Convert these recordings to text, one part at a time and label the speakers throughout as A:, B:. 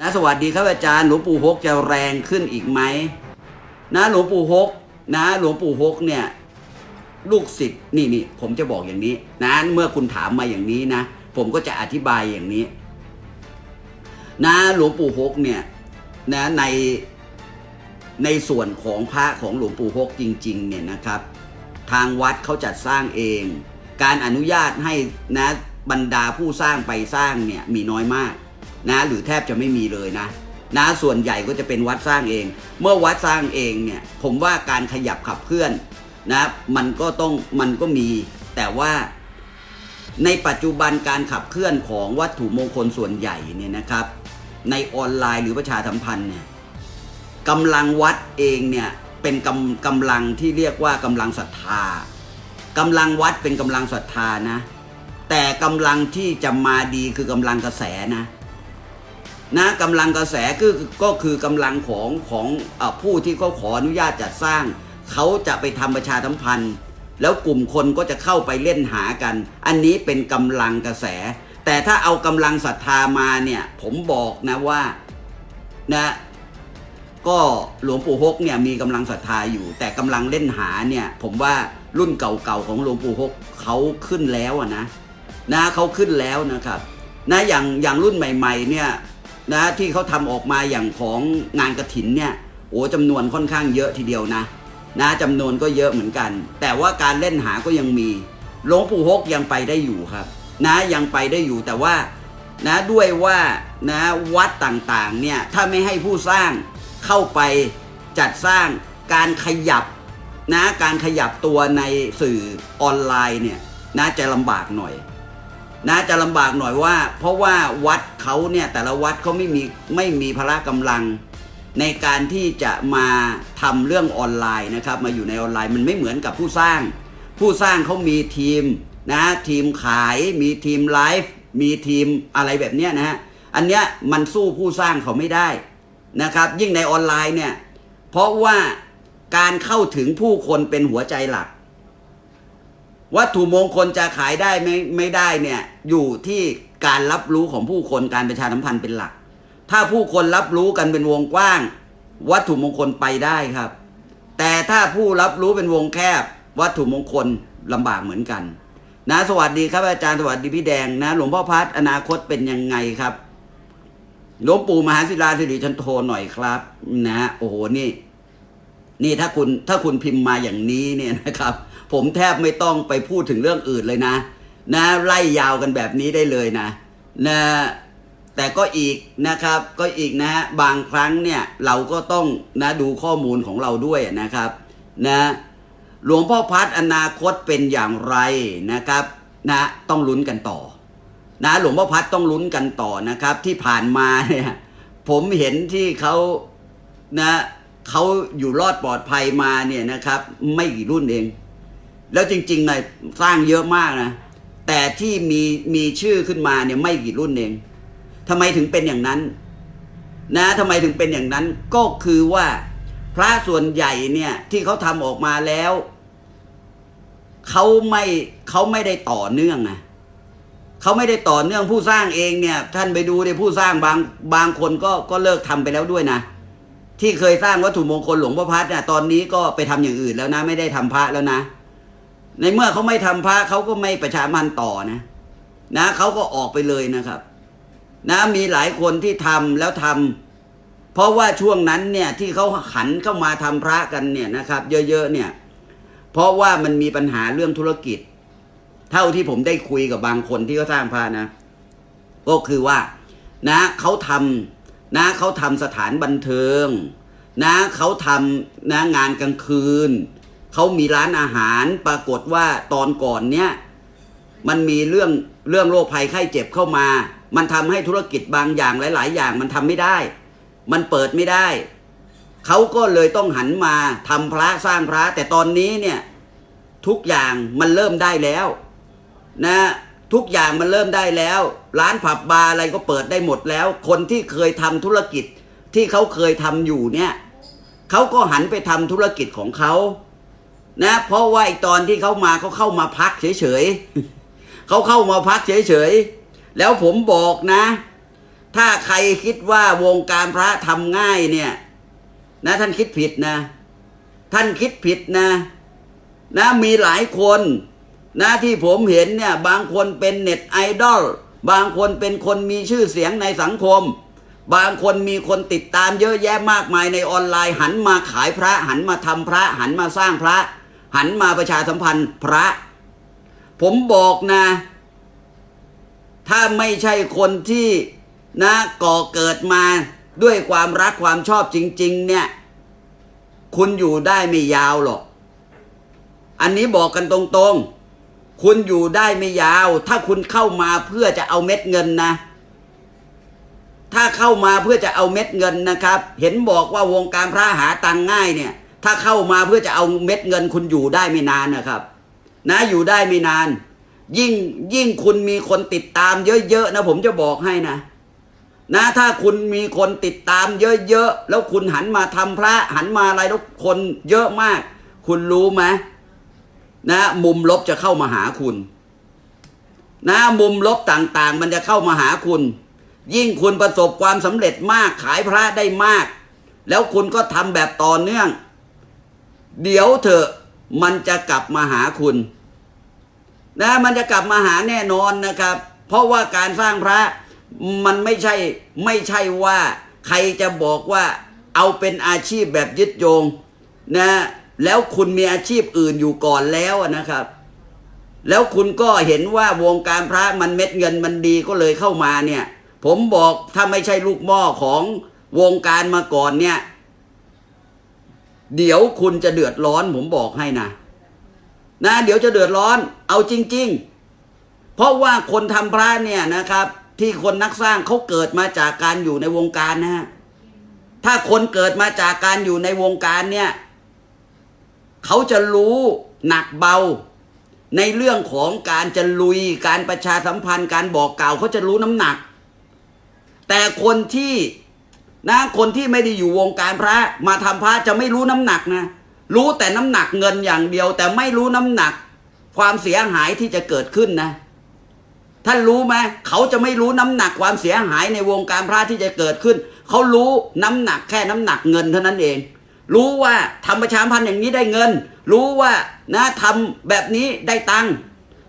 A: นะสวัสดีครับอาจารย์หลวงปู่ฮกจะแรงขึ้นอีกไหมนะหลวงปู่ฮกนะหลวงปู่ฮกเนี่ยลูกศิษย์นี่นี่ผมจะบอกอย่างนี้นะเมื่อคุณถามมาอย่างนี้นะ ผมก็จะอธิบายอย่างนี้ นะหลวงปู่ฮกเนี่ยนะในในส่วนของพระของหลวงปู่ฮกจริง ๆ เนี่ยนะครับ ทางวัดเขาจัดสร้างเอง การอนุญาตให้นะบรรดาผู้สร้างไปสร้างเนี่ยมีน้อยมาก นะหรือแทบจะไม่มีเลยนะนะส่วนใหญ่ก็จะเป็นวัดสร้างเอง เมื่อวัดสร้างเองเนี่ยผมว่าการขยับขับเคลื่อนนะมันก็ต้องมันก็มี แต่ว่าในปัจจุบันการขับเคลื่อนของวัตถุมงคลส่วนใหญ่เนี่ยนะครับ ในออนไลน์หรือประชาสัมพันธ์เนี่ยกำลังวัดเองเนี่ยเป็นกำกำลังที่เรียกว่ากำลังศรัทธากำลังวัดเป็นกำลังศรัทธานะ แต่กำลังที่จะมาดีคือกำลังกระแสนะ นะกำลังกระแสก็คือก็คือกำลังของของอผู้ที่เขาขออนุญาตจัดสร้าง เขาจะไปทำประชาสัมพันธ์ แล้วกลุ่มคนก็จะเข้าไปเล่นหากัน อันนี้เป็นกำลังกระแส แต่ถ้าเอากำลังศรัทธามาเนี่ย ผมบอกนะว่านะก็หลวงปู่ฮกเนี่ยมีกำลังศรัทธาอยู่ แต่กำลังเล่นหาเนี่ยผมว่ารุ่นเก่าๆของหลวงปู่ฮกเขาขึ้นแล้วอะนะนะเขาขึ้นแล้วนะครับนะอย่างอย่างรุ่นใหม่ ๆ เนี่ย นะที่เขาทำออกมาอย่างของงานกระถินเนี่ยโอ้จำนวนค่อนข้างเยอะทีเดียวนะนะจำนวนก็เยอะเหมือนกัน แต่ว่าการเล่นหาก็ยังมีหลวงปู่ฮกยังไปได้อยู่ครับ นะยังไปได้อยู่แต่ว่านะด้วยว่านะวัดต่างๆเนี่ยถ้าไม่ให้ผู้สร้างเข้าไปจัดสร้างการขยับนะการขยับตัวในสื่อออนไลน์เนี่ยนะจะลำบากหน่อย นะจะลำบากหน่อยว่า เพราะว่าวัดเขาเนี่ยแต่ละวัดเขาไม่มีไม่มีพละกำลัง ในการที่จะมาทำเรื่องออนไลน์นะครับมาอยู่ในออนไลน์มันไม่เหมือนกับผู้สร้าง ผู้สร้างเขามีทีมนะทีมขายมีทีมไลฟ์มีทีมอะไรแบบเนี้ยนะฮะอันเนี้ยมันสู้ผู้สร้างเขาไม่ได้นะครับยิ่งในออนไลน์เนี่ยเพราะว่าการเข้าถึงผู้คนเป็นหัวใจหลัก วัตถุมงคลจะขายได้ไม่ไม่ได้เนี่ยอยู่ที่การรับรู้ของผู้คนการประชาสัมพันธ์เป็นหลัก ถ้าผู้คนรับรู้กันเป็นวงกว้าง วัตถุมงคลไปได้ครับ แต่ถ้าผู้รับรู้เป็นวงแคบ วัตถุมงคลลำบากเหมือนกัน นะสวัสดีครับอาจารย์สวัสดีพี่แดงนะหลวงพ่อพัดอนาคตเป็นยังไงครับหลวงปู่มหาศิลาสิริชันโทหน่อยครับ นะฮะโอ้โหนี่ นี่ถ้าคุณถ้าคุณพิมพ์มาอย่างนี้เนี่ยนะครับ ผมแทบไม่ต้องไปพูดถึงเรื่องอื่นเลยนะ นะไล่ยาวกันแบบนี้ได้เลยนะนะแต่ก็อีกนะครับก็อีกนะฮะบางครั้งเนี่ยเราก็ต้องนะดูข้อมูลของเราด้วยนะครับนะหลวงพ่อพัดอนาคตเป็นอย่างไรนะครับนะต้องลุ้นกันต่อนะหลวงพ่อพัดต้องลุ้นกันต่อนะครับ ที่ผ่านมาเนี่ยผมเห็นที่เขานะ เขาอยู่รอดปลอดภัยมาเนี่ยนะครับ ไม่กี่รุ่นเอง แล้วจริงๆนะสร้างเยอะมากนะ แต่ที่มีมีชื่อขึ้นมาเนี่ยไม่กี่รุ่นเองทำไมถึงเป็นอย่างนั้น นะทำไมถึงเป็นอย่างนั้นก็คือว่าพระส่วนใหญ่เนี่ยที่เขาทำออกมาแล้วเขาไม่เขาไม่ได้ต่อเนื่องนะเขาไม่ได้ต่อเนื่องผู้สร้างเองเนี่ย ท่านไปดูในผู้สร้างบางบางคนก็ก็เลิกทำไปแล้วด้วยนะ ที่เคยสร้างวัตถุมงคลหลวงพ่อพัดเนี่ยตอนนี้ก็ไปทำอย่างอื่นแล้วนะ ไม่ได้ทำพระแล้วนะ ในเมื่อเขาไม่ทำพระเขาก็ไม่ประชามันต่อนะ นะเขาก็ออกไปเลยนะครับ นะมีหลายคนที่ทำแล้วทำเพราะว่าช่วงนั้นเนี่ยที่เขาหันเข้ามาทำพระกันเนี่ยนะครับ เยอะๆเนี่ย เพราะว่ามันมีปัญหาเรื่องธุรกิจ เท่าที่ผมได้คุยกับบางคนที่เขาสร้างพระนะ ก็คือว่า นะเขาทำ นะเขาทำสถานบันเทิง นะเขาทำนะงานกลางคืน เขามีร้านอาหารปรากฏว่าตอนก่อนเนี้ยมันมีเรื่องเรื่องโรคภัยไข้เจ็บเข้ามา มันทำให้ธุรกิจบางอย่างหลาย ๆ อย่างมันทำไม่ได้ มันเปิดไม่ได้ เขาก็เลยต้องหันมาทำพระสร้างพระ แต่ตอนนี้เนี่ยทุกอย่างมันเริ่มได้แล้ว นะ ทุกอย่างมันเริ่มได้แล้ว ร้านผับบาร์อะไรก็เปิดได้หมดแล้ว คนที่เคยทำธุรกิจที่เขาเคยทำอยู่เนี่ยเขาก็หันไปทำธุรกิจของเขานะ เพราะว่าไอตอนที่เขามาเขาเข้ามาพักเฉยๆเขาเข้ามาพักเฉยๆแล้วผมบอกนะ ถ้าใครคิดว่าวงการพระทำง่ายเนี่ย นะท่านคิดผิดนะ ท่านคิดผิดนะ นะมีหลายคน นะที่ผมเห็นเนี่ยบางคนเป็นเน็ตไอดอลบางคนเป็นคนมีชื่อเสียงในสังคม บางคนมีคนติดตามเยอะแยะมากมายในออนไลน์ หันมาขายพระ หันมาทำพระ หันมาสร้างพระ หันมาประชาสัมพันธ์พระ ผมบอกนะ ถ้าไม่ใช่คนที่นะก่อเกิดมาด้วยความรักความชอบจริง ๆ เนี่ย คุณอยู่ได้ไม่ยาวหรอก อันนี้บอกกันตรงๆ คุณอยู่ได้ไม่ยาว ถ้าคุณเข้ามาเพื่อจะเอาเม็ดเงินนะ ถ้าเข้ามาเพื่อจะเอาเม็ดเงินนะครับ เห็นบอกว่าวงการพระหาตังง่ายเนี่ย ถ้าเข้ามาเพื่อจะเอาเม็ดเงิน คุณอยู่ได้ไม่นานนะครับ นะอยู่ได้ไม่นาน ยิ่งยิ่งคุณมีคนติดตามเยอะๆนะผมจะบอกให้นะนะถ้าคุณมีคนติดตามเยอะๆ แล้วคุณหันมาทำพระหันมาอะไรแล้วคนเยอะมาก คุณรู้ไหม นะมุมลบจะเข้ามาหาคุณนะมุมลบต่างๆ มันจะเข้ามาหาคุณ ยิ่งคุณประสบความสำเร็จมากขายพระได้มาก แล้วคุณก็ทำแบบต่อเนื่อง เดี๋ยวเถอะมันจะกลับมาหาคุณนะมันจะกลับมาหาแน่นอนนะครับ เพราะว่าการสร้างพระมันไม่ใช่ไม่ใช่ว่า ใครจะบอกว่าเอาเป็นอาชีพแบบยึดโยงนะ แล้วคุณมีอาชีพอื่นอยู่ก่อนแล้วนะครับ แล้วคุณก็เห็นว่าวงการพระมันเม็ดเงินมันดีก็เลยเข้ามาเนี่ย ผมบอกถ้าไม่ใช่ลูกหม้อของวงการมาก่อนเนี่ย เดี๋ยวคุณจะเดือดร้อนผมบอกให้นะนะ เดี๋ยวจะเดือดร้อน เอาจริง ๆ เพราะว่าคนทำพระเนี่ยนะครับ ที่คนนักสร้างเขาเกิดมาจากการอยู่ในวงการนะฮะถ้าคนเกิดมาจากการอยู่ในวงการเนี่ย เขาจะรู้หนักเบา ในเรื่องของการจะลุยการประชาสัมพันธ์การบอกกล่าวเขาจะรู้น้ำหนัก แต่คนที่นะคนที่ไม่ได้อยู่วงการพระมาทำพระจะไม่รู้น้ำหนักนะรู้แต่น้ำหนักเงินอย่างเดียว แต่ไม่รู้น้ำหนัก ความเสียหายที่จะเกิดขึ้นนะท่านรู้ไหมเขาจะไม่รู้น้ำหนักความเสียหายในวงการพระที่จะเกิดขึ้น เขารู้น้ำหนักแค่น้ำหนักเงินเท่านั้นเอง รู้ว่าทำประชามพันธ์อย่างนี้ได้เงิน รู้ว่านะทำแบบนี้ได้ตังค์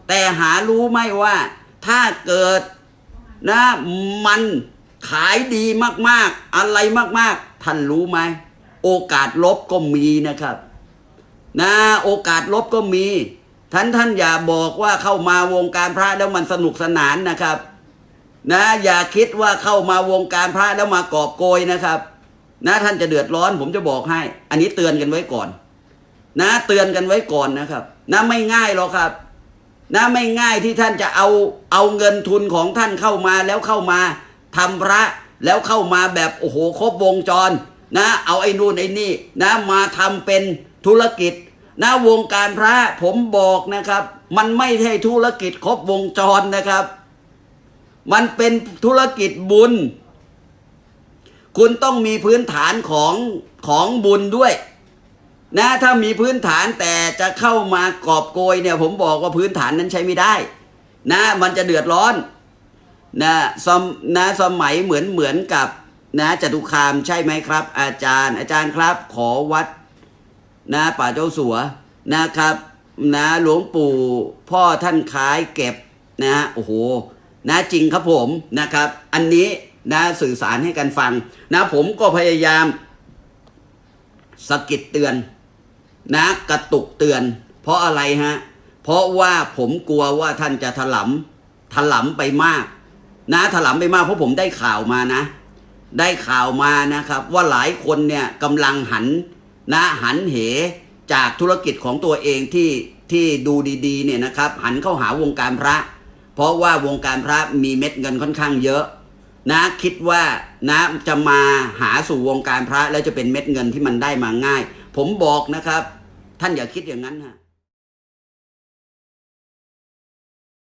A: แต่หารู้ไหมว่า ถ้าเกิดนะมันขายดีมากๆ อะไรมากๆ ท่านรู้ไหมโอกาสลบก็มีนะครับ นะโอกาสลบก็มีท่านท่านอย่าบอกว่าเข้ามาวงการพระแล้วมันสนุกสนานนะครับ นะอย่าคิดว่าเข้ามาวงการพระแล้วมากอบโกยนะครับ นะท่านจะเดือดร้อน ผมจะบอกให้ อันนี้เตือนกันไว้ก่อน นะเตือนกันไว้ก่อนนะครับ นะไม่ง่ายหรอกครับ นะไม่ง่ายที่ท่านจะเอาเอาเงินทุนของท่านเข้ามาแล้วเข้ามาทำพระแล้วเข้ามาแบบโอ้โหครบวงจร นะ เอาไอ้นู่นไอ้นี่ นะมาทำเป็นธุรกิจ นะวงการพระผมบอกนะครับ มันไม่ใช่ธุรกิจครบวงจรนะครับ มันเป็นธุรกิจบุญ คุณต้องมีพื้นฐานของของบุญด้วย นะถ้ามีพื้นฐานแต่จะเข้ามากอบโกยเนี่ย ผมบอกว่าพื้นฐานนั้นใช้ไม่ได้ นะ มันจะเดือดร้อน นะสมนะสมัยเหมือนเหมือนกับนะจตุคามใช่ไหมครับ อาจารย์ อาจารย์ครับ ขอวัด นะป่าเจ้าสัวนะครับ นะหลวงปู่พ่อท่านขายเก็บนะโอ้โหนะจริงครับผมนะครับ อันนี้ นะสื่อสารให้กันฟังนะผมก็พยายามสะกิดเตือน นะกระตุกเตือน เพราะอะไรฮะ เพราะว่าผมกลัวว่าท่านจะถลำถลำไปมาก นะถลำไปมากเพราะผมได้ข่าวมานะ ได้ข่าวมานะครับ ว่าหลายคนเนี่ยกำลังหันนะหันเหจากธุรกิจของตัวเองที่ที่ดูดีๆเนี่ยนะครับ หันเข้าหาวงการพระ เพราะว่าวงการพระมีเม็ดเงินค่อนข้างเยอะ นะคิดว่านะจะมาหาสู่วงการพระแล้วจะเป็นเม็ดเงินที่มันได้มาง่าย ผมบอกนะครับ ท่านอย่าคิดอย่างนั้นฮะ